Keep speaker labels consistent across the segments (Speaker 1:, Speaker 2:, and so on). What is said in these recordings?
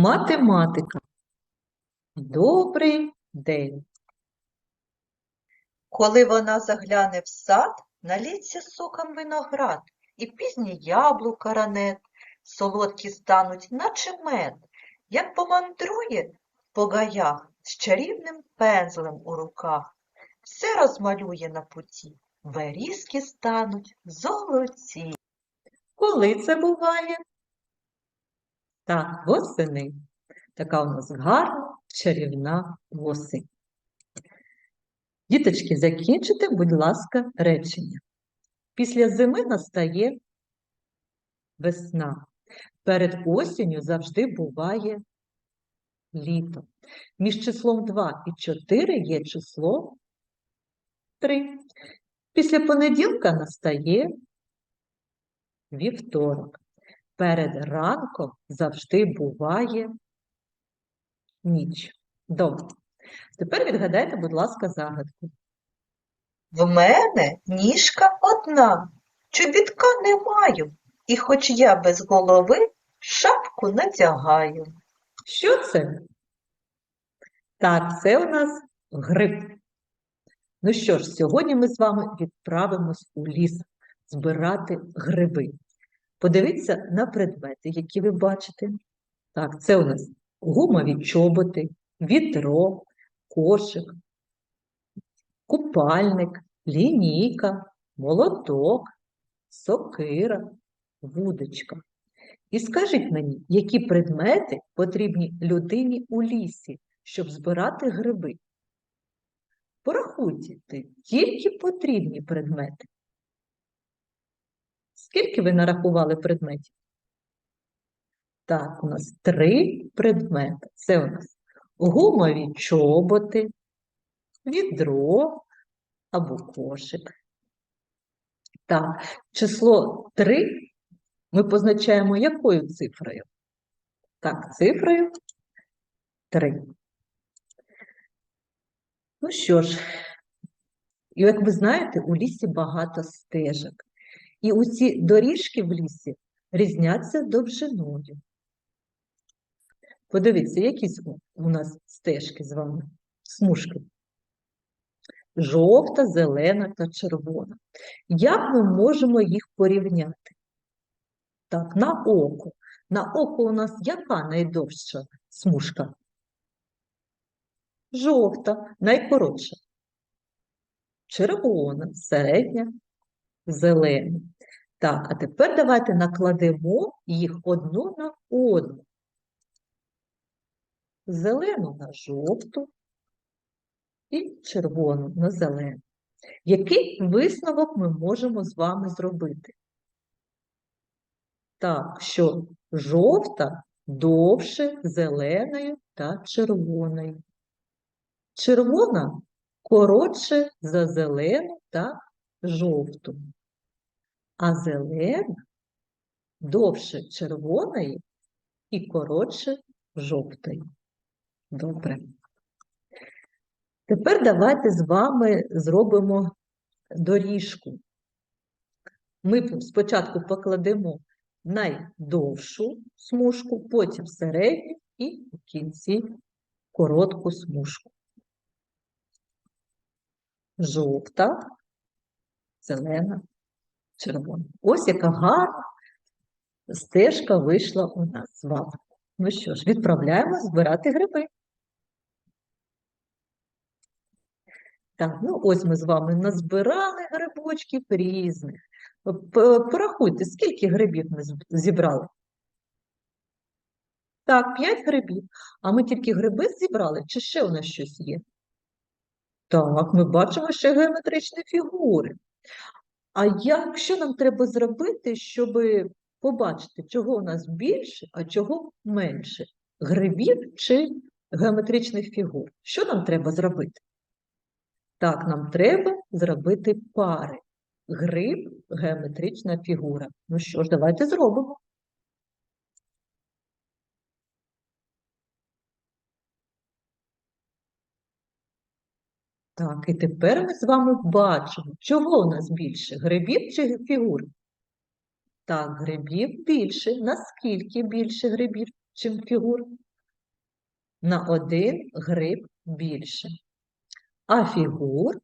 Speaker 1: Математика. Добрий день.
Speaker 2: Коли вона загляне в сад, налється соком виноград, і пізні яблука ранет, солодкі стануть, наче мед, як помандрує по гаях з чарівним пензлем у руках, все розмалює на путі, берізки стануть золоті.
Speaker 1: Коли це буває? Так, восени. Така у нас гарна, чарівна осень. Діточки, закінчите, будь ласка, речення. Після зими настає весна. Перед осінню завжди буває літо. Між числом 2 і 4 є число 3. Після понеділка настає вівторок. Перед ранком завжди буває ніч. Добре. Тепер відгадайте, будь ласка, загадку.
Speaker 2: В мене ніжка одна, чобітка не маю, і хоч я без голови, шапку надягаю.
Speaker 1: Що це? Так, це у нас гриб. Ну що ж, сьогодні ми з вами відправимось у ліс збирати гриби. Подивіться на предмети, які ви бачите. Так, це у нас гумові чоботи, вітро, кошик, купальник, лінійка, молоток, сокира, вудочка. І скажіть мені, які предмети потрібні людині у лісі, щоб збирати гриби? Порахуйте, тільки потрібні предмети. Скільки ви нарахували предметів? Так, у нас три предмети. Це у нас гумові чоботи, відро або кошик. Так, число 3 ми позначаємо якою цифрою? Так, цифрою 3. Ну що ж, як ви знаєте, у лісі багато стежок. І усі доріжки в лісі різняться довжиною. Подивіться, які з- у нас стежки з вами, смужки. Жовта, зелена та червона. Як ми можемо їх порівняти? Так, на око. На око у нас яка найдовша смужка? Жовта, найкоротша. Червона, середня, зелена. Так, а тепер давайте накладемо їх одну на одну. Зелену на жовту і червону на зелену. Який висновок ми можемо з вами зробити? Так, що жовта довше зеленої та червоної. Червона коротше за зелену та жовту. А зелена довше червоної і коротше жовтої. Добре. Тепер давайте з вами зробимо доріжку. Ми спочатку покладемо найдовшу смужку, потім середню і в кінці коротку смужку. Жовта, зелена, червона. Ось яка гарна стежка вийшла у нас з вами. Ну що ж, відправляємо збирати гриби. Так, ну ось ми з вами назбирали грибочків різних. Порахуйте, скільки грибів ми зібрали? Так, 5 грибів. А ми тільки гриби зібрали, чи ще у нас щось є? Так, ми бачимо ще геометричні фігури. А як, що нам треба зробити, щоб побачити, чого у нас більше, а чого менше? Грибів чи геометричних фігур? Що нам треба зробити? Так, нам треба зробити пари. Гриб, геометрична фігура. Ну що ж, давайте зробимо. Так, і тепер ми з вами бачимо, чого у нас більше, грибів чи фігур? Так, грибів більше. Наскільки більше грибів, чим фігур? на один гриб більше. А фігур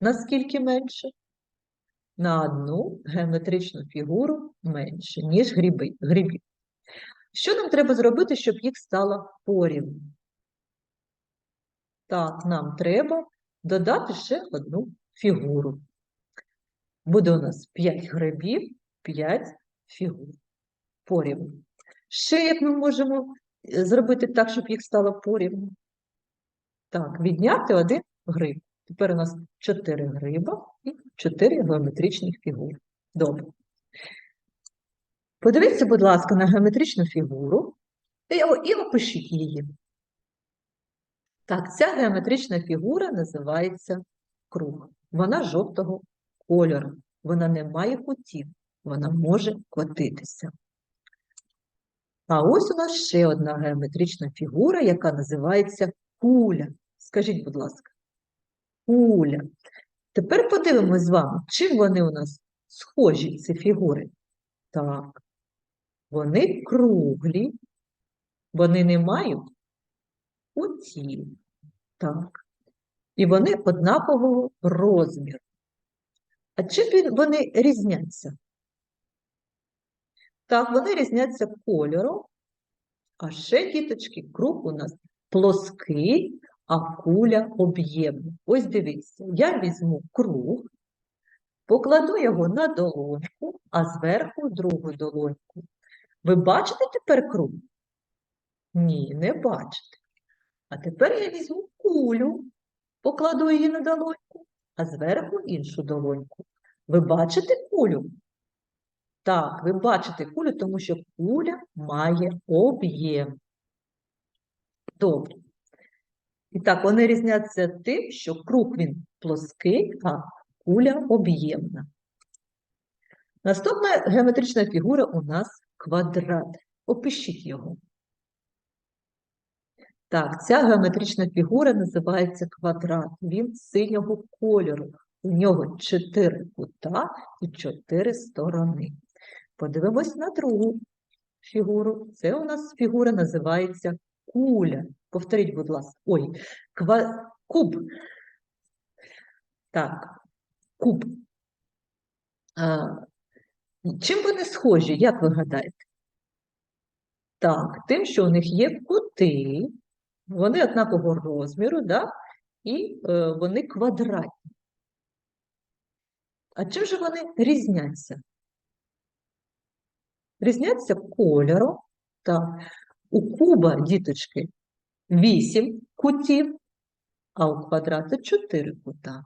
Speaker 1: наскільки менше? На одну геометричну фігуру менше, ніж гриби, грибів. Що нам треба зробити, щоб їх стало порівну? Так, нам треба додати ще одну фігуру. Буде у нас 5 грибів, 5 фігур порівну. Ще як ми можемо е, зробити так, щоб їх стало порівну? Так, відняти один гриб. Тепер у нас 4 гриба і 4 геометричних фігури. Добре. Подивіться, будь ласка, на геометричну фігуру і опишіть її. Так, ця геометрична фігура називається круг. Вона жовтого кольору. Вона не має кутів, вона може котитися. А ось у нас ще одна геометрична фігура, яка називається куля. Скажіть, будь ласка, куля. Тепер подивимось з вами, чим вони у нас схожі, ці фігури. Так, вони круглі, вони не мають кутів. Так. І вони однакового розміру. А чим вони різняться? Так, вони різняться кольором, а ще, діточки, круг у нас плоский, а куля об'ємна. Ось дивіться, я візьму круг, покладу його на долоньку, а зверху другу долоньку. Ви бачите тепер круг? Ні, не бачите. А тепер я візьму кулю, покладу її на долоньку, а зверху іншу долоньку. Ви бачите кулю? Так, ви бачите кулю, тому що куля має об'єм. Добре. І так, вони різняться тим, що круг він плоский, а куля об'ємна. Наступна геометрична фігура у нас квадрат. Опишіть його. Так, ця геометрична фігура називається квадрат. Він синього кольору. У нього чотири кута і чотири сторони. Подивимось на другу фігуру. Це у нас фігура називається куля. Повторіть, будь ласка. Ой, ква... куб. Так, куб. А, чим вони схожі, як ви гадаєте? Так, тим, що у них є кути, вони однакового розміру, да? і е, вони квадратні. А чим же вони різняться? Різняться кольором. Так. У куба, діточки, 8 кутів, а у квадрата 4 кута.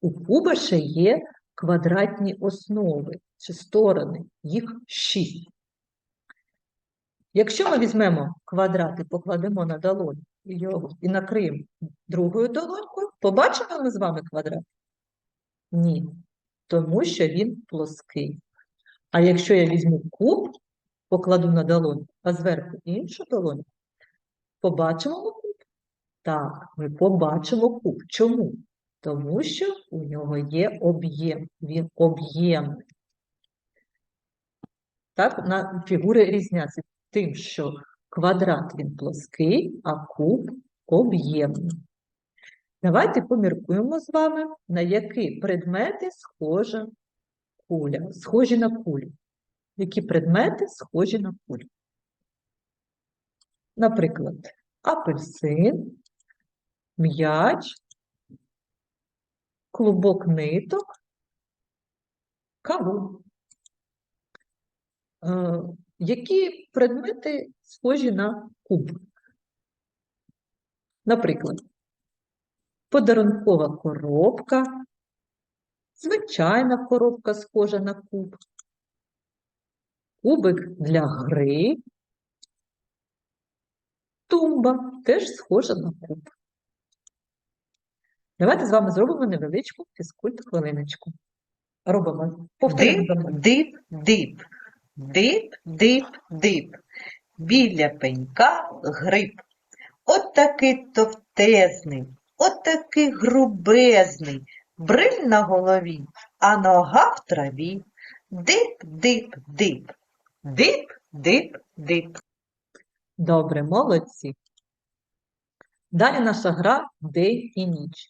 Speaker 1: У куба ще є квадратні основи чи сторони, їх 6. Якщо ми візьмемо квадрат і покладемо на долоню і його і накриємо другою долонькою, побачимо ми з вами квадрат? Ні, тому що він плоский. А якщо я візьму куб, покладу на долоню, а зверху іншу долоню, побачимо куб? Так, ми побачимо куб. Чому? Тому що у нього є об'єм, він об'ємний. Так, на фігури різняться тим, що квадрат він плоский, а куб об'ємний. Давайте поміркуємо з вами, на які предмети схожа куля, схожі на кулю. Які предмети схожі на кулю? Наприклад, апельсин, м'яч, клубок ниток, кавун. Які предмети схожі на куб? Наприклад, подарункова коробка, звичайна коробка схожа на куб, кубик для гри, тумба теж схожа на куб. Давайте з вами зробимо невеличку фізкульт-хвилиночку. Робимо. Повторюємо
Speaker 2: Дип,
Speaker 1: мною.
Speaker 2: Дип, дип. Дип. Біля пенька гриб. От такий товстезний, от такий грубезний, бриль на голові, а нога в траві. Дип, дип, дип. Дип, дип, дип.
Speaker 1: Добре, молодці. Далі наша гра день і ніч.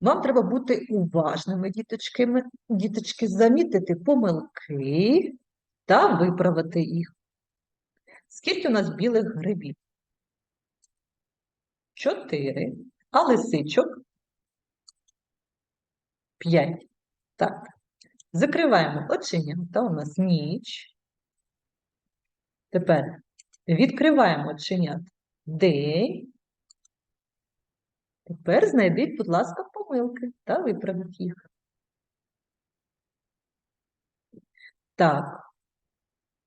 Speaker 1: Вам треба бути уважними, діточки, діточки, замітити помилки та виправити їх. Скільки у нас білих грибів? Чотири. А лисичок? П'ять. Так. Закриваємо оченята. У нас ніч. Тепер відкриваємо оченят. День. Тепер знайдіть, будь ласка, помилки та виправіть їх. Так,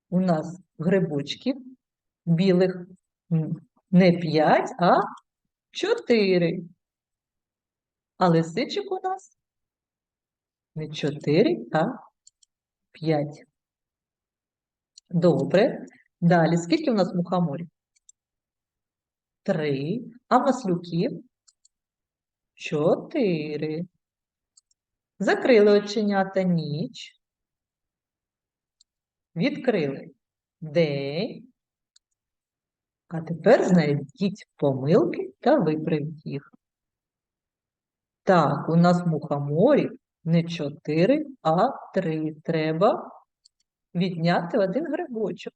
Speaker 1: у нас грибочків білих не 5, а 4. А лисичок у нас не 4, а 5. Добре. Далі, скільки у нас мухоморів? 3. А маслюків? 4. Закрили оченята ніч. Відкрили день. А тепер знайдіть помилки та виправіть їх. Так, у нас мухоморів не 4, а 3. Треба відняти один грибочок.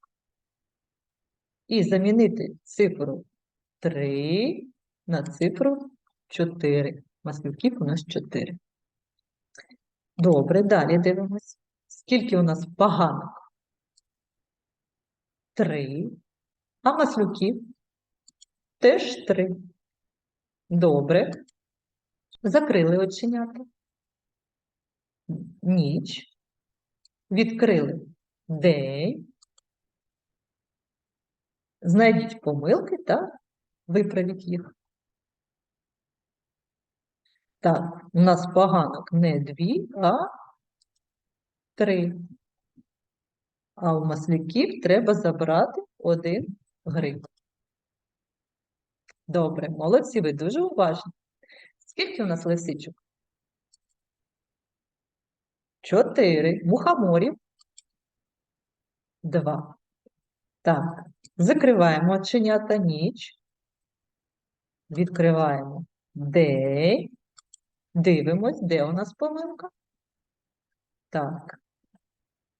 Speaker 1: І замінити цифру 3 на цифру 4. Маслюків у нас 4. Добре, далі дивимось. Скільки у нас поганок? 3. А маслюків? Теж 3. Добре. Закрили оченята. Ніч. Відкрили день. Знайдіть помилки та виправіть їх. Так, у нас поганок не дві, а три. А у масляків треба забрати один гриб. Добре, молодці, ви дуже уважні. Скільки у нас лисичок? Чотири. Мухоморів? Два. Так, закриваємо оченята ніч. Відкриваємо день. Дивимось, де у нас помилка. Так.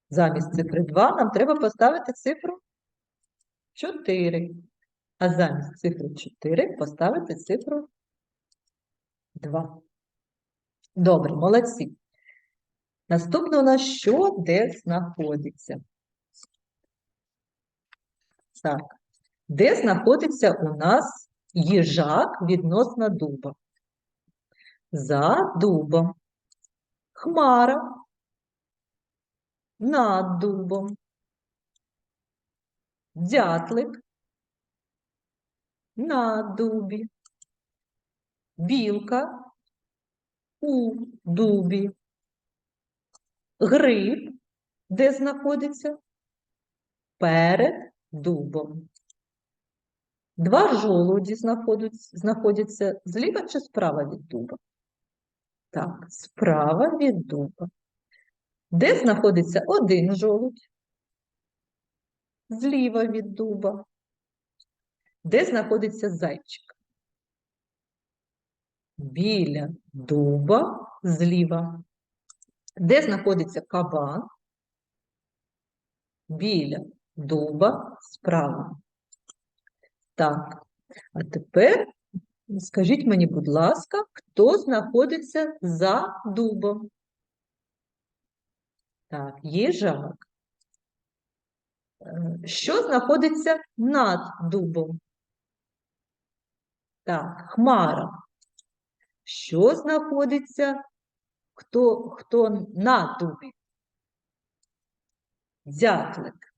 Speaker 1: Замість цифри 2 нам треба поставити цифру 4. А замість цифри 4 поставити цифру 2. Добре, молодці. Наступне у нас що де знаходиться? Так. Де знаходиться у нас їжак відносно дуба? За дубом. Хмара над дубом. Дятлик на дубі. Білка у дубі. Гриб, де знаходиться? Перед дубом. Два жолуді знаходяться, зліва чи справа від дуба? Так, справа від дуба. Де знаходиться один жолудь? Зліва від дуба. Де знаходиться зайчик? Біля дуба зліва. Де знаходиться кабан? Біля дуба справа. Так, а тепер скажіть мені, будь ласка, хто знаходиться за дубом? Так, їжак. Е, Що знаходиться над дубом? Так, хмара. Що знаходиться, хто, хто на дубі? Дятлик.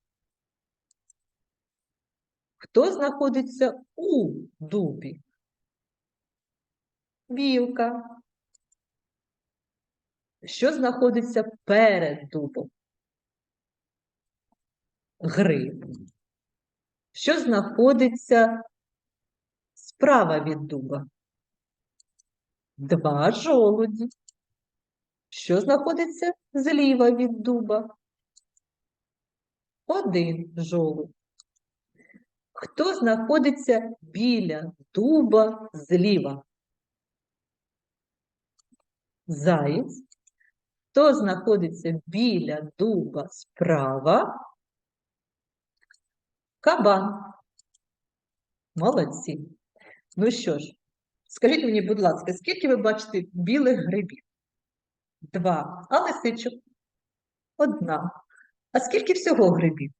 Speaker 1: Хто знаходиться у дубі? Білка. Що знаходиться перед дубом? Гриб. Що знаходиться справа від дуба? Два жолуді. Що знаходиться зліва від дуба? Один жолудь. Хто знаходиться біля дуба зліва? Заєць. Хто знаходиться біля дуба справа? Кабан. Молодці. Ну що ж, скажіть мені, будь ласка, скільки ви бачите білих грибів? Два. А лисичок? Одна. А скільки всього грибів?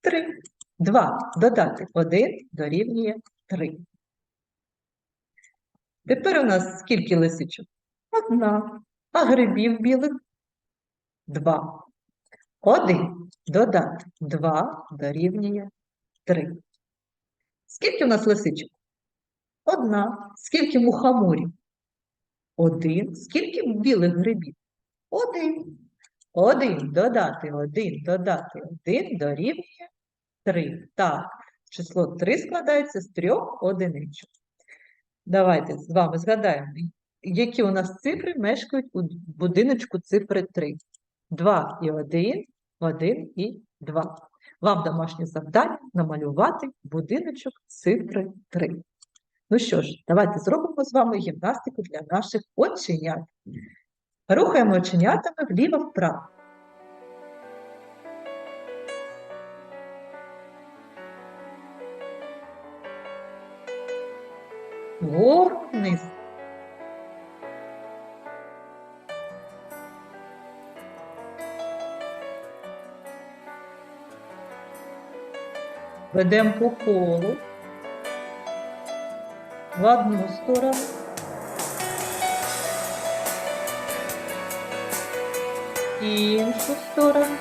Speaker 1: Три. Два. Додати один дорівнює три. Тепер у нас скільки лисичок? Одна. А грибів білих? Два. Один. Додати два дорівнює три. Скільки у нас лисичок? Одна. Скільки мухоморів? Один. Скільки білих грибів? Один. Один додати один додати один дорівнює три. Так, число три складається з трьох одиничок. Давайте з вами згадаємо, які у нас цифри мешкають у будиночку цифри 3. 2 і 1, 1 і 2. Вам домашнє завдання намалювати будиночок цифри 3. Ну що ж, давайте зробимо з вами гімнастику для наших оченят. Рухаємо оченятами вліво-вправо. Вгору вниз. Ведемо по колу. В одну сторону. іншу сторону.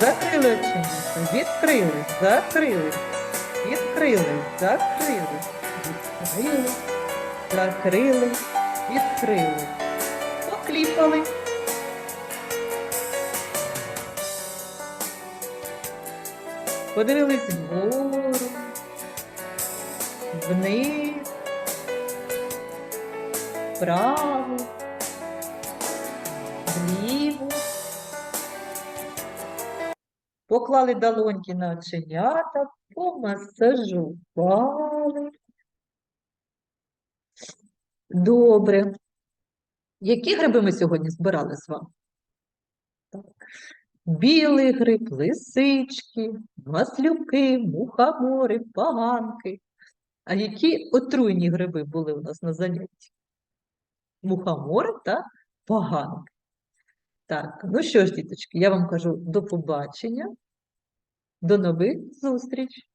Speaker 1: Закрили оченята, відкрили, закрили, відкрили, закрили, відкрили, закрили, відкрили. Покліпали. Подивились вгору, вниз, вправо, вліво. Поклали долоньки на оченята, помасажували. Добре. Які гриби ми сьогодні збирали з вами? Так. Білий гриб, лисички, маслюки, мухомори, поганки. А які отруйні гриби були у нас на занятті? Мухомори та поганки. Так, ну що ж, діточки, я вам кажу до побачення, до нових зустріч.